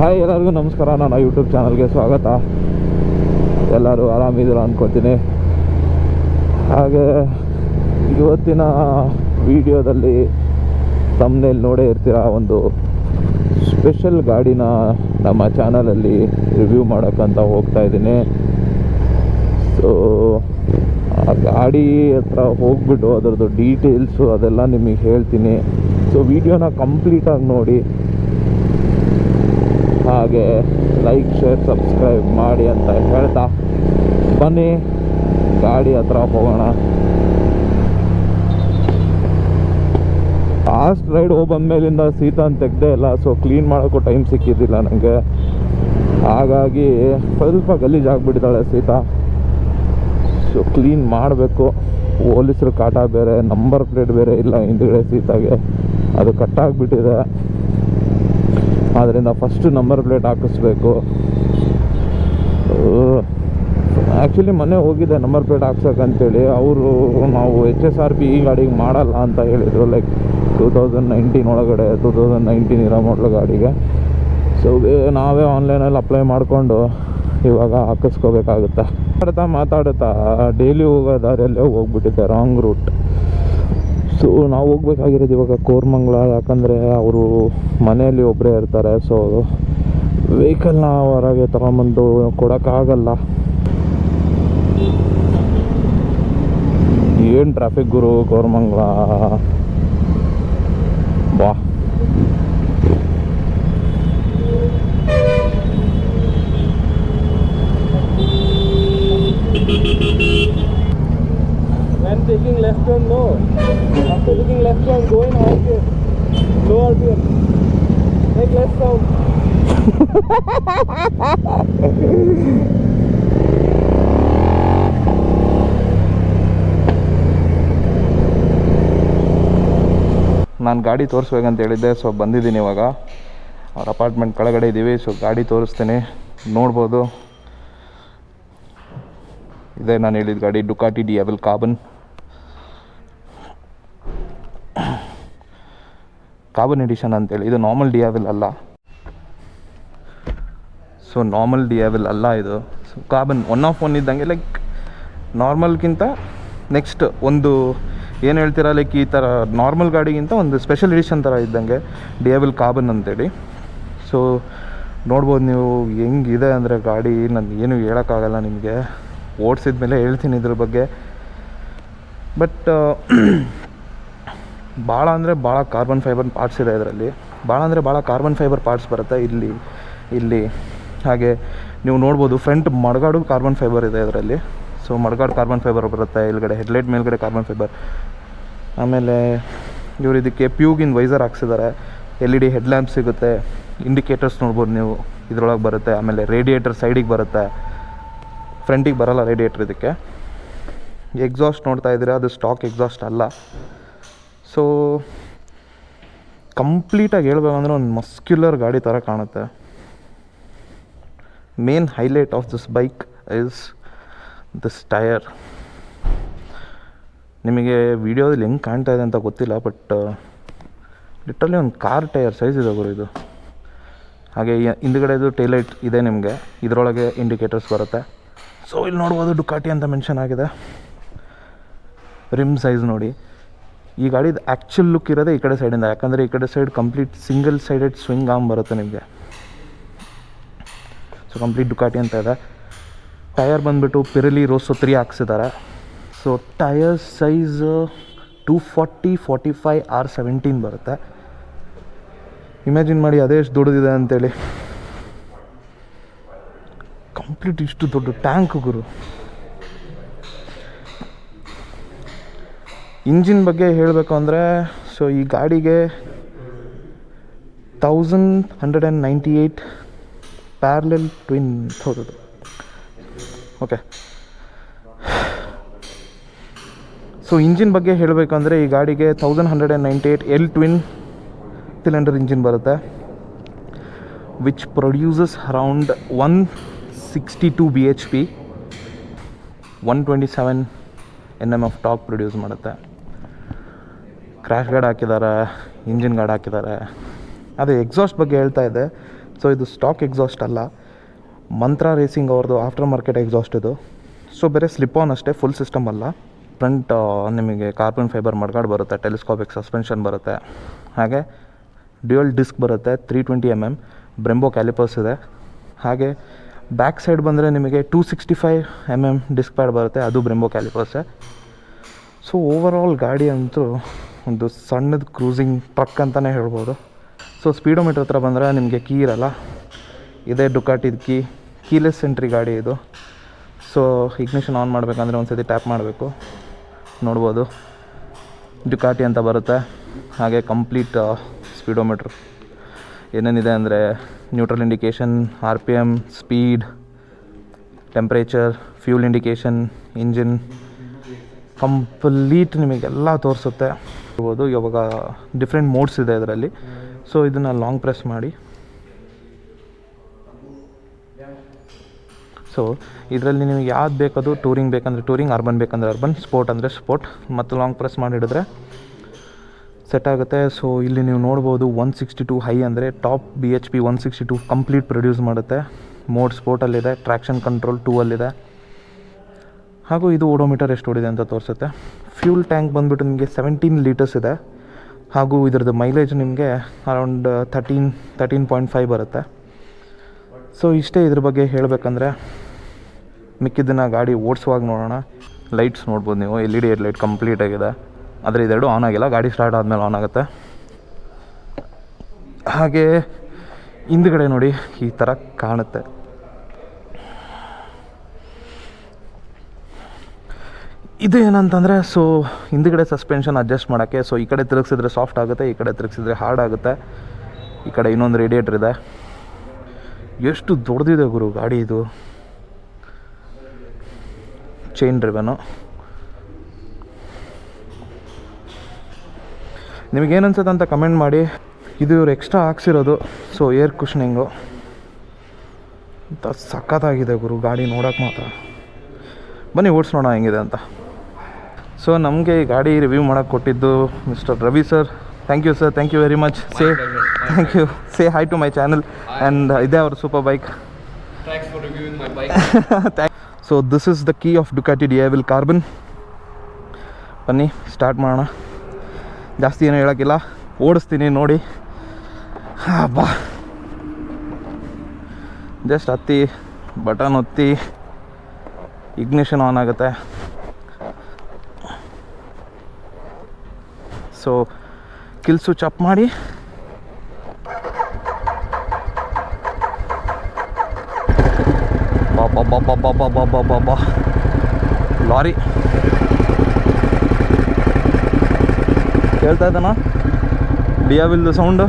Hi ಎಲ್ಲರಿಗೂ ನಮಸ್ಕಾರ. ನನ್ನ ಯೂಟ್ಯೂಬ್ ಚಾನಲ್ಗೆ ಸ್ವಾಗತ. ಎಲ್ಲರೂ ಆರಾಮಿದ್ದೀರ ಅಂದ್ಕೊತೀನಿ ಹಾಗೆ, ಇವತ್ತಿನ ವಿಡಿಯೋದಲ್ಲಿ ತಮ್ಮನೇಲಿ ನೋಡೇ ಇರ್ತೀರ? ಒಂದು ಸ್ಪೆಷಲ್ ಗಾಡಿನ ನಮ್ಮ ಚಾನಲಲ್ಲಿ ರಿವ್ಯೂ ಮಾಡೋಕ್ಕಂತ ಹೋಗ್ತಾ ಇದ್ದೀನಿ. ಸೊ ಆ ಗಾಡಿ ಹತ್ರ ಹೋಗ್ಬಿಟ್ಟು ಅದರದ್ದು ಡೀಟೇಲ್ಸು ಅದೆಲ್ಲ ನಿಮಗೆ ಹೇಳ್ತೀನಿ. ಸೊ ವಿಡಿಯೋನ ಕಂಪ್ಲೀಟಾಗಿ ನೋಡಿ. ಹಾಗೆ ಲೈಕ್ ಶೇರ್ ಸಬ್ಸ್ಕ್ರೈಬ್ ಮಾಡಿ ಅಂತ ಹೇಳ್ತಾ ಬನ್ನಿ. ಗಾಡಿ ಹತ್ರ ಹೋಗೋಣ. ಲಾಸ್ಟ್ ರೈಡ್ ಹೋಗಿ ಬಂದಮೇಲಿಂದ ಸೀತಾನ್ ತೆಗ್ದೇ ಇಲ್ಲ ಸೊ ಕ್ಲೀನ್ ಮಾಡೋಕ್ಕೂ ಟೈಮ್ ಸಿಕ್ಕಿದ್ದಿಲ್ಲ ನನಗೆ ಹಾಗಾಗಿ ಸ್ವಲ್ಪ ಗಲೀಜಾಗ್ಬಿಟ್ಟಿದ್ದಾಳೆ ಸೀತಾ. ಸೊ ಕ್ಲೀನ್ ಮಾಡಬೇಕು. ಪೊಲೀಸರು ಕಾಟ ಬೇರೆ ನಂಬರ್ ಪ್ಲೇಟ್ ಬೇರೆ ಇಲ್ಲ ಹಿಂದುಗಡೆ ಸೀತಾಗೆ. ಅದು ಕಟ್ಟಾಗ್ಬಿಟ್ಟಿದೆ ಆದ್ದರಿಂದ ಫಸ್ಟು ನಂಬರ್ ಪ್ಲೇಟ್ ಹಾಕಿಸ್ಬೇಕು. ಆ್ಯಕ್ಚುಲಿ ಮೊನ್ನೆ ಹೋಗಿದ್ದೆ ನಂಬರ್ ಪ್ಲೇಟ್ ಹಾಕ್ಸೋಕ್ಕಂತೇಳಿ. ಅವರು ನಾವು ಎಚ್ ಎಸ್ ಆರ್ ಪಿ ಈ ಗಾಡಿಗೆ ಮಾಡಲ್ಲ ಅಂತ ಹೇಳಿದರು. ಲೈಕ್ ಟೂ ತೌಸಂಡ್ ನೈನ್ಟೀನ್ ಒಳಗಡೆ ಟೂ ತೌಸಂಡ್ ನೈನ್ಟೀನ್ ಇರೋ ಮಾಡಲು ಗಾಡಿಗೆ. ಸೊ ನಾವೇ ಆನ್ಲೈನಲ್ಲಿ ಅಪ್ಲೈ ಮಾಡಿಕೊಂಡು ಇವಾಗ ಹಾಕಿಸ್ಕೋಬೇಕಾಗುತ್ತೆ. ಮಾತಾಡ್ತಾ ಮಾತಾಡ್ತಾ ಡೈಲಿ ಹೋಗೋ ದಾರಿಯಲ್ಲೇ ಹೋಗ್ಬಿಟ್ಟಿದ್ದೆ ರಾಂಗ್ ರೂಟ್ ಸೊ, ನಾವು ಹೋಗ್ಬೇಕಾಗಿರೋದು ಇವಾಗ ಕೋರ್ಮಂಗ್ಲ, ಯಾಕಂದರೆ ಅವರು ಮನೆಯಲ್ಲಿ ಒಬ್ಬರೇ ಇರ್ತಾರೆ, ಸೊ ವೆಹಿಕಲ್ನ ಹೊರಗೆ ತಗೊಂಬಂದು ಕೊಡೋಕ್ಕಾಗಲ್ಲ. ಏನು ಟ್ರಾಫಿಕ್ ಗುರು ಕೋರ್ಮಂಗ್ಲ? ನಾನು ಗಾಡಿ ತೋರಿಸ್ಬೇಕಂತ ಹೇಳಿದ್ದೆ ಸೊ ಬಂದಿದ್ದೀನಿ ಇವಾಗ. ಅವ್ರ ಅಪಾರ್ಟ್ಮೆಂಟ್ ಕೆಳಗಡೆ ಇದ್ದೀವಿ ಸೊ ಗಾಡಿ ತೋರಿಸ್ತೀನಿ. ನೋಡ್ಬೋದು. ಇದೇ ನಾನು ಹೇಳಿದ ಗಾಡಿ Ducati Diavel carbon carbon edition ಅಂತೇಳಿ. ಇದು ನಾರ್ಮಲ್ ಡಿ ಅಲ್ಲ. ಸೊ ನಾರ್ಮಲ್ ಡಿ ಅಲ್ಲ ಇದು. So carbon one of one ಇದ್ದಂಗೆ ಲೈಕ್ ನಾರ್ಮಲ್ಗಿಂತ ನೆಕ್ಸ್ಟ್ ಒಂದು ಏನು ಹೇಳ್ತೀರಾ ಲೈಕ್ ಈ ಥರ ನಾರ್ಮಲ್ ಗಾಡಿಗಿಂತ ಒಂದು ಸ್ಪೆಷಲ್ ಎಡಿಷನ್ ಥರ ಇದ್ದಂಗೆ ಡಿ ಕಾಬನ್ ಕಾರ್ಬನ್ ಅಂತೇಳಿ. ಸೊ ನೋಡ್ಬೋದು ನೀವು ಹೆಂಗಿದೆ ಅಂದರೆ ಗಾಡಿ, ನಾನು ಏನು ಹೇಳೋಕ್ಕಾಗಲ್ಲ ನಿಮಗೆ. ಓಡಿಸಿದ ಮೇಲೆ ಹೇಳ್ತೀನಿ ಇದ್ರ ಬಗ್ಗೆ. ಬಟ್ ಭಾಳ ಅಂದರೆ ಭಾಳ ಕಾರ್ಬನ್ ಫೈಬರ್ ಪಾರ್ಟ್ಸ್ ಇದೆ ಇದರಲ್ಲಿ. ಭಾಳ ಅಂದರೆ ಭಾಳ ಕಾರ್ಬನ್ ಫೈಬರ್ ಪಾರ್ಟ್ಸ್ ಬರುತ್ತೆ ಇಲ್ಲಿ ಇಲ್ಲಿ. ಹಾಗೆ, ನೀವು ನೋಡ್ಬೋದು ಫ್ರಂಟ್ ಮಡಗಾಡು ಕಾರ್ಬನ್ ಫೈಬರ್ ಇದೆ ಇದರಲ್ಲಿ. ಸೊ ಮಡ್ಗಾಡ್ ಕಾರ್ಬನ್ ಫೈಬರ್ ಬರುತ್ತೆ, ಇಲ್ಗಡೆ ಹೆಡ್ಲೈಟ್ ಮೇಲ್ಗಡೆ ಕಾರ್ಬನ್ ಫೈಬರ್ ಆಮೇಲೆ ಇವರು ಇದಕ್ಕೆ ಪ್ಯೂಗಿನ visor ಹಾಕ್ಸಿದ್ದಾರೆ L E D head lamp ಸಿಗುತ್ತೆ. ಇಂಡಿಕೇಟರ್ಸ್ ನೋಡ್ಬೋದು ನೀವು. ಇದ್ರೊಳಗೆ ಬರುತ್ತೆ. ಆಮೇಲೆ ರೇಡಿಯೇಟರ್ ಸೈಡಿಗೆ ಬರುತ್ತೆ. ಫ್ರಂಟಿಗೆ ಬರಲ್ಲ ರೇಡಿಯೇಟರ್ ಇದಕ್ಕೆ. ಎಕ್ಸಾಸ್ಟ್ ನೋಡ್ತಾ ಇದ್ದೀರಾ? ಅದು ಸ್ಟಾಕ್ ಎಕ್ಸಾಸ್ಟ್ ಅಲ್ಲ. ಸೊ ಕಂಪ್ಲೀಟಾಗಿ ಹೇಳ್ಬೇಕಂದ್ರೆ ಒಂದು ಮಸ್ಕ್ಯುಲರ್ ಗಾಡಿ ಥರ ಕಾಣುತ್ತೆ. Main highlight of this bike is this tyre ನಿಮಗೆ ವಿಡಿಯೋದಲ್ಲಿ ಹೆಂಗೆ ಕಾಣ್ತಾ ಇದೆ ಅಂತ ಗೊತ್ತಿಲ್ಲ ಬಟ್ ಲಿಟ್ರಲಿ ಒಂದು ಕಾರ್ ಟೈರ್ ಸೈಜ್ ಇದೆ ಗುರು ಇದು. ಹಾಗೆ ಹಿಂದುಗಡೆದು ಟೈಲೈಟ್ ಇದೆ ನಿಮಗೆ. ಇದರೊಳಗೆ ಇಂಡಿಕೇಟರ್ಸ್ ಬರುತ್ತೆ. ಸೊ ಇಲ್ಲಿ ನೋಡ್ಬೋದು ಡುಕಾಟಿ ಅಂತ ಮೆನ್ಷನ್ ಆಗಿದೆ. ರಿಮ್ ಸೈಜ್ ನೋಡಿ. ಈ ಗಾಡಿದು ಆ್ಯಕ್ಚುಲ್ ಲುಕ್ ಇರೋದೇ ಈ ಕಡೆ ಸೈಡಿಂದ ಯಾಕಂದರೆ ಈ ಕಡೆ side complete single sided swing arm ಬರುತ್ತೆ ನಿಮಗೆ. ಸೊ ಕಂಪ್ಲೀಟ್ ಡುಕಾಟಿ ಅಂತ ಇದೆ. ಟಯರ್ ಬಂದುಬಿಟ್ಟು Pirelli Rosso three ಹಾಕ್ಸಿದ್ದಾರೆ so tyre size two forty forty five R seventeen ಬರುತ್ತೆ. ಇಮ್ಯಾಜಿನ್ ಮಾಡಿ ಅದೇ ಎಷ್ಟು ದೊಡ್ಡದಿದೆ ಅಂತೇಳಿ. ಕಂಪ್ಲೀಟ್ ಇಷ್ಟು ದೊಡ್ಡ ಟ್ಯಾಂಕ್ ಗುರು. ಇಂಜಿನ್ ಬಗ್ಗೆ ಹೇಳಬೇಕು ಅಂದರೆ ಸೊ ಈ ಗಾಡಿಗೆ thousand hundred and ninety eight parallel twin ಹೌದದು okay so engine ಬಗ್ಗೆ ಹೇಳಬೇಕಂದ್ರೆ ಈ ಗಾಡಿಗೆ thousand hundred and ninety eight L twin cylinder engine ಬರುತ್ತೆ which produces around one sixty two B H P one twenty seven N M of top produce ಮಾಡುತ್ತೆ. Crash guard ಹಾಕಿದ್ದಾರೆ engine guard ಹಾಕಿದ್ದಾರೆ. ಅದೇ exhaust ಬಗ್ಗೆ ಹೇಳ್ತಾ ಇದೆ so ಇದು stock exhaust ಅಲ್ಲ. ಮಂತ್ರ ರೇಸಿಂಗ್ ಅವ್ರದ್ದು ಆಫ್ಟರ್ ಮಾರ್ಕೆಟ್ ಎಕ್ಸಾಸ್ಟ್ ಇದು. ಸೊ ಬೇರೆ ಸ್ಲಿಪ್ ಆನ್ ಅಷ್ಟೇ ಫುಲ್ ಸಿಸ್ಟಮ್ ಅಲ್ಲ. ಫ್ರಂಟ್ ನಿಮಗೆ ಕಾರ್ಬನ್ ಫೈಬರ್ ಮಡ್ಗಾಡ್ ಬರುತ್ತೆ ಟೆಲಿಸ್ಕೋಪಿಕ್ ಸಸ್ಪೆನ್ಷನ್ ಬರುತ್ತೆ. ಹಾಗೆ ಡ್ಯುಯಲ್ ಡಿಸ್ಕ್ ಬರುತ್ತೆ three twenty M M Brembo calipers ಇದೆ. ಹಾಗೆ ಬ್ಯಾಕ್ ಸೈಡ್ ಬಂದರೆ ನಿಮಗೆ two sixty five M M disc pad ಬರುತ್ತೆ, ಅದು ಬ್ರೆಂಬೋ ಕ್ಯಾಲಿಪರ್ಸೇ ಸೊ ಓವರಾಲ್ ಗಾಡಿ ಅಂತೂ ಒಂದು ಸಣ್ಣದು ಕ್ರೂಸಿಂಗ್ ಟ್ರಕ್ ಅಂತಲೇ ಹೇಳ್ಬೋದು. ಸೊ ಸ್ಪೀಡೋಮೀಟ್ರ್ ಹತ್ರ ಬಂದರೆ ನಿಮಗೆ ಕೀ ಇರಲ್ಲ. ಇದೇ ಡುಕಾಟಿದ ಕೀ ಕೀಲೆಸ್ ಎಂಟ್ರಿ ಗಾಡಿ ಇದು. ಸೊ ಇಗ್ನಿಷನ್ ಆನ್ ಮಾಡಬೇಕಂದ್ರೆ ಒಂದು ಸತಿ ಟ್ಯಾಪ್ ಮಾಡಬೇಕು. ನೋಡ್ಬೋದು. ಡುಕಾಟಿ ಅಂತ ಬರುತ್ತೆ. ಹಾಗೆ ಕಂಪ್ಲೀಟ್ ಸ್ಪೀಡೋಮೀಟ್ರ್ ಏನೇನಿದೆ ಅಂದರೆ neutral indication R P M speed temperature fuel indication engine complete ನಿಮಗೆಲ್ಲ ತೋರಿಸುತ್ತೆ. ಇರ್ಬೋದು ಇವಾಗ ಡಿಫ್ರೆಂಟ್ ಮೋಡ್ಸ್ ಇದೆ ಇದರಲ್ಲಿ. ಸೊ ಇದನ್ನು ಲಾಂಗ್ ಪ್ರೆಸ್ ಮಾಡಿ. ಸೊ ಇದರಲ್ಲಿ ನಿಮಗೆ ಯಾವ್ದು ಬೇಕದು ಟೂರಿಂಗ್ ಬೇಕಂದರೆ ಟೂರಿಂಗ್ ಅರ್ಬನ್ ಬೇಕಂದರೆ ಅರ್ಬನ್ ಸ್ಪೋರ್ಟ್ ಅಂದರೆ ಸ್ಪೋರ್ಟ್ ಮತ್ತು ಲಾಂಗ್ ಪ್ರೆಸ್ ಮಾಡಿ ಹಿಡಿದ್ರೆ ಸೆಟ್ ಆಗುತ್ತೆ. ಸೊ ಇಲ್ಲಿ ನೀವು ನೋಡ್ಬೋದು ಒನ್ ಸಿಕ್ಸ್ಟಿ ಟು ಹೈ ಅಂದರೆ top B H P one sixty two complete produce ಮಾಡುತ್ತೆ ಮೋಡ್ ಸ್ಪೋರ್ಟಲ್ಲಿದೆ ಟ್ರ್ಯಾಕ್ಷನ್ ಕಂಟ್ರೋಲ್ ಟೂ ಅಲ್ಲಿದೆ. ಹಾಗೂ ಇದು ಓಡೋಮೀಟರ್ ಎಷ್ಟು ಓಡಿದೆ ಅಂತ ತೋರಿಸುತ್ತೆ. ಫ್ಯೂಲ್ ಟ್ಯಾಂಕ್ ಬಂದುಬಿಟ್ಟು ನಿಮಗೆ ಸೆವೆಂಟೀನ್ ಲೀಟರ್ಸ್ ಇದೆ. ಹಾಗೂ ಇದರದ್ದು ಮೈಲೇಜ್ ನಿಮಗೆ around thirteen thirteen point five ಬರುತ್ತೆ. ಸೊ ಇಷ್ಟೇ ಇದ್ರ ಬಗ್ಗೆ ಹೇಳಬೇಕಂದ್ರೆ ಮಿಕ್ಕಿದ್ದನ್ನು ಗಾಡಿ ಓಡಿಸುವಾಗ ನೋಡೋಣ. ಲೈಟ್ಸ್ ನೋಡ್ಬೋದು ನೀವು. L E D light complete ಆಗಿದೆ. ಆದರೆ ಇದೆರಡು ಆನ್ ಆಗಿಲ್ಲ. ಗಾಡಿ ಸ್ಟಾರ್ಟ್ ಆದಮೇಲೆ ಆನ್ ಆಗುತ್ತೆ. ಹಾಗೆ ಹಿಂದ್ಗಡೆ ನೋಡಿ ಈ ಥರ ಕಾಣುತ್ತೆ. ಇದು ಏನಂತಂದರೆ ಸೊ ಹಿಂದ್ಗಡೆ ಸಸ್ಪೆನ್ಷನ್ ಅಡ್ಜಸ್ಟ್ ಮಾಡೋಕ್ಕೆ. ಸೊ ಈ ಕಡೆ ತಿರುಗಿಸಿದ್ರೆ ಸಾಫ್ಟ್ ಆಗುತ್ತೆ, ಈ ಕಡೆ ತಿರುಗಿಸಿದ್ರೆ ಹಾರ್ಡ್ ಆಗುತ್ತೆ. ಈ ಕಡೆ ಇನ್ನೊಂದು ರೇಡಿಯೇಟ್ರ್ ಇದೆ. ಎಷ್ಟು ದೊಡ್ಡದಿದೆ ಗುರು ಗಾಡಿ ಇದು? ಚೈನ್ ಡ್ರೈವನು ನಿಮಗೇನು ಅನ್ಸುತ್ತೆ ಅಂತ ಕಮೆಂಟ್ ಮಾಡಿ. ಇದು ಇವ್ರು ಎಕ್ಸ್ಟ್ರಾ ಹಾಕ್ಸಿರೋದು ಸೊ ಏರ್ ಕುಷನಿಂಗು ಅಂತ ಸಖತ್ತಾಗಿದೆ ಗುರು ಗಾಡಿ ನೋಡೋಕೆ ಮಾತ್ರ. ಬನ್ನಿ ಓಡಿಸೋಣ ಹೆಂಗಿದೆ ಅಂತ. ಸೊ ನಮಗೆ ಈ ಗಾಡಿ ರಿವ್ಯೂ ಮಾಡೋಕ್ಕೆ ಕೊಟ್ಟಿದ್ದು mister Ravi sir thank you sir thank you very much say thank you say hi to my channel and ಇದೇ ಅವ್ರ superbike thank. So this is the key of Ducati Diavel carbon ಬನ್ನಿ start ಮಾಡೋಣ. ಜಾಸ್ತಿ ಏನೂ ಹೇಳೋಕ್ಕಿಲ್ಲ. ಓಡಿಸ್ತೀನಿ ನೋಡಿ. ಬಾ just ಹತ್ತಿ button ಒತ್ತಿ ಇಗ್ನಿಷನ್ ಆನ್ ಆಗುತ್ತೆ. ಸೊ ಕಿಲ್ ಸ್ವಿಚ್ ಅಪ್ ಮಾಡಿ ಬಾಬಾ ಬಾಬಾ ಬಾಬಾ ಬಾಬಾ ಬಾಬಾ ಲಾರಿ ಕೇಳ್ತಾ ಇದ್ದಾನ ಡಿಯಾವಿಲ್ದು ಸೌಂಡು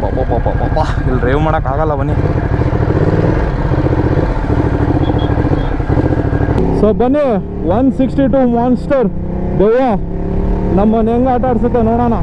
ಪಾಪ ಪಾಪ ಪಾಪ ಇಲ್ಲಿ ಡ್ರೈವ್ ಮಾಡೋಕ್ಕಾಗಲ್ಲ ಬನ್ನಿ ಸೊ ಬನ್ನಿ ಒನ್ ಸಿಕ್ಸ್ಟಿ ಟು ಮಾನ್ಸ್ಟರ್ ದೆವ್ವ ನಮ್ಮನ್ನು ಹೆಂಗೆ ಆಟ ಆಡ್ಸುತ್ತೆ ನೋಡೋಣ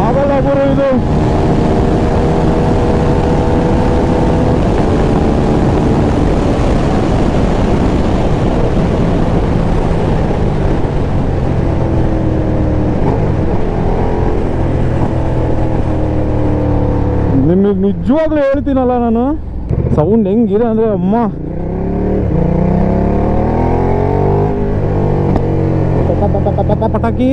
ಆಗಲ್ಲ ಗುರು ನಿಮಗೆ ನಿಜವಾಗ್ಲೂ ಹೇಳ್ತೀನಲ್ಲ ನಾನು? ಸೌಂಡ್ ಹೆಂಗಿದೆ ಅಂದರೆ ಅಮ್ಮ. ಪಟಾಕಿ.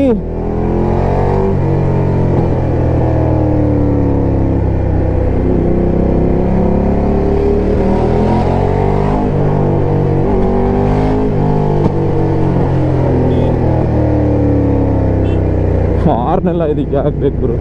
ಹಾರ್ನೆಲ್ಲ ಇದಕ್ಕೆ ಹಾಕ್ಬೇಕು ಗುರು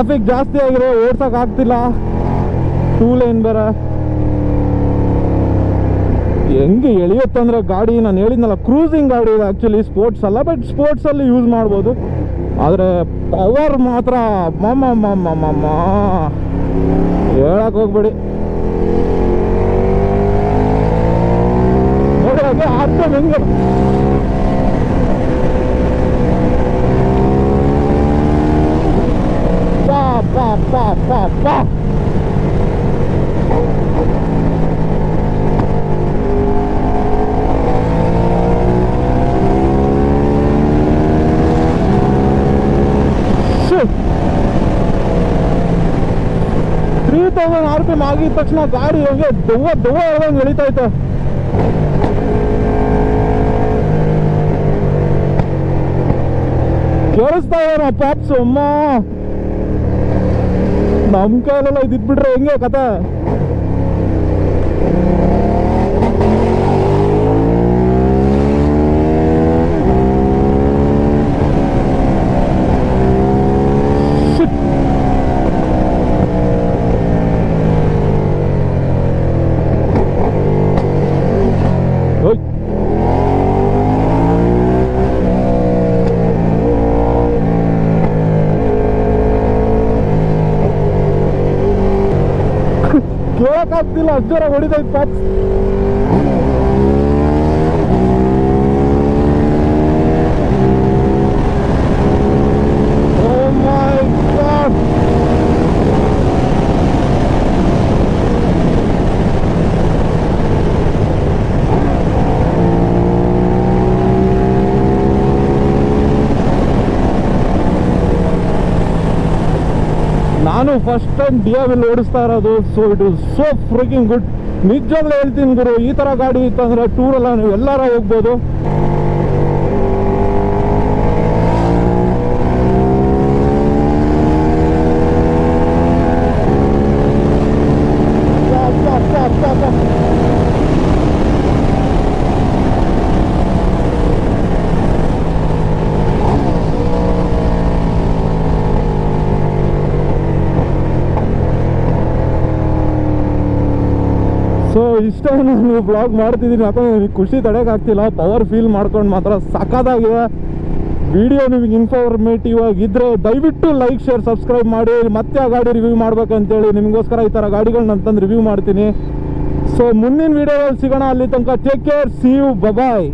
ಟ್ರಾಫಿಕ್ ಜಾಸ್ತಿ ಆಗಿದೆ, ಓಡ್ಸಕ್ ಆಗ್ತಿಲ್ಲ. ಟೂ ಲೈನ್ ಬೇರೆ? ಹೆಂಗೆ ಎಳಿಯುತ್ತಂದ್ರೆ ಗಾಡಿ, ನಾನು ಹೇಳಿದ್ನಲ್ಲ ಕ್ರೂಸಿಂಗ್ ಗಾಡಿ ಇದೆ ಆ್ಯಕ್ಚುಲಿ ಸ್ಪೋರ್ಟ್ಸ್ ಅಲ್ಲ ಬಟ್ ಸ್ಪೋರ್ಟ್ಸಲ್ಲಿ ಯೂಸ್ ಮಾಡ್ಬೋದು. ಆದರೆ ಪವರ್ ಮಾತ್ರ ಮಮ್ಮ ಮಮ್ಮ ಮಮ್ಮ ಹೇಳಕ್ ಹೋಗ್ಬೇಡಿ. ನೋಡಿ ಅದೇ ಅರ್ಥ ಹೆಂಗೆ ಪಾ ಪಾ ಪಾ ಪಾ ಪಾ three thousand R P M ಆಗಿದ ತಕ್ಷಣ ಗಾಡಿ ಹೋಗಿ ದವ್ವ ದವ್ವ ಹೇಳ್ದಂಗೆ ಎಳಿತೈತೆ ಕೇಳಿಸ್ತಾ ಇದಾರ ಪಾಪ್ಸ್? ಅಮ್ಮ. ನಮ್ ಕೈಲೆಲ್ಲ ಇದ್ಬಿಟ್ರೆ ಹೆಂಗೆ ಕತೆ? ಅಜ್ಜರ ಹೊಡಿತೈತೆ ಪಾಪ್ಸ್ ನಾನು ಫಸ್ಟ್ ಟೈಮ್ ಡಿ ಓಡಿಸ್ತಾ ಇರೋದು so it is so freaking good ನಿಜವಾಗ್ಲೂ ಹೇಳ್ತೀನಿ ಗುರು, ಈ ಥರ ಗಾಡಿ ಇತ್ತಂದ್ರೆ ಟೂರೆಲ್ಲ ನೀವು ಎಲ್ಲಾರ ಹೋಗ್ಬೋದು ಪಾ, ಪಾ, ಪಾ, ಪಾ, ಪಾ. ಸೊ ಇಷ್ಟ ನಾನು ಬ್ಲಾಗ್ ಮಾಡ್ತಿದ್ದೀನಿ. ಯಾಕಂದರೆ ನನಗೆ ಖುಷಿ ತಡೆಯೋಕ್ಕಾಗ್ತಿಲ್ಲ ಪವರ್ ಫೀಲ್ ಮಾಡ್ಕೊಂಡು ಮಾತ್ರ ಸಖತ್ತಾಗಿದೆ. ವಿಡಿಯೋ ನಿಮಗೆ ಇನ್ಫಾರ್ಮೇಟಿವ್ ಆಗಿದ್ದರೆ ದಯವಿಟ್ಟು ಲೈಕ್ ಶೇರ್ ಸಬ್ಸ್ಕ್ರೈಬ್ ಮಾಡಿ. ಮತ್ತೆ ಆ ಗಾಡಿ ರಿವ್ಯೂ ಮಾಡ್ಬೇಕಂತೇಳಿ ನಿಮಗೋಸ್ಕರ ಈ ಥರ ಗಾಡಿಗಳನ್ನ ತಂದು ರಿವ್ಯೂ ಮಾಡ್ತೀನಿ. ಸೊ ಮುಂದಿನ ವಿಡಿಯೋದಲ್ಲಿ ಸಿಗೋಣ. ಅಲ್ಲಿ ತನಕ take care see you bye bye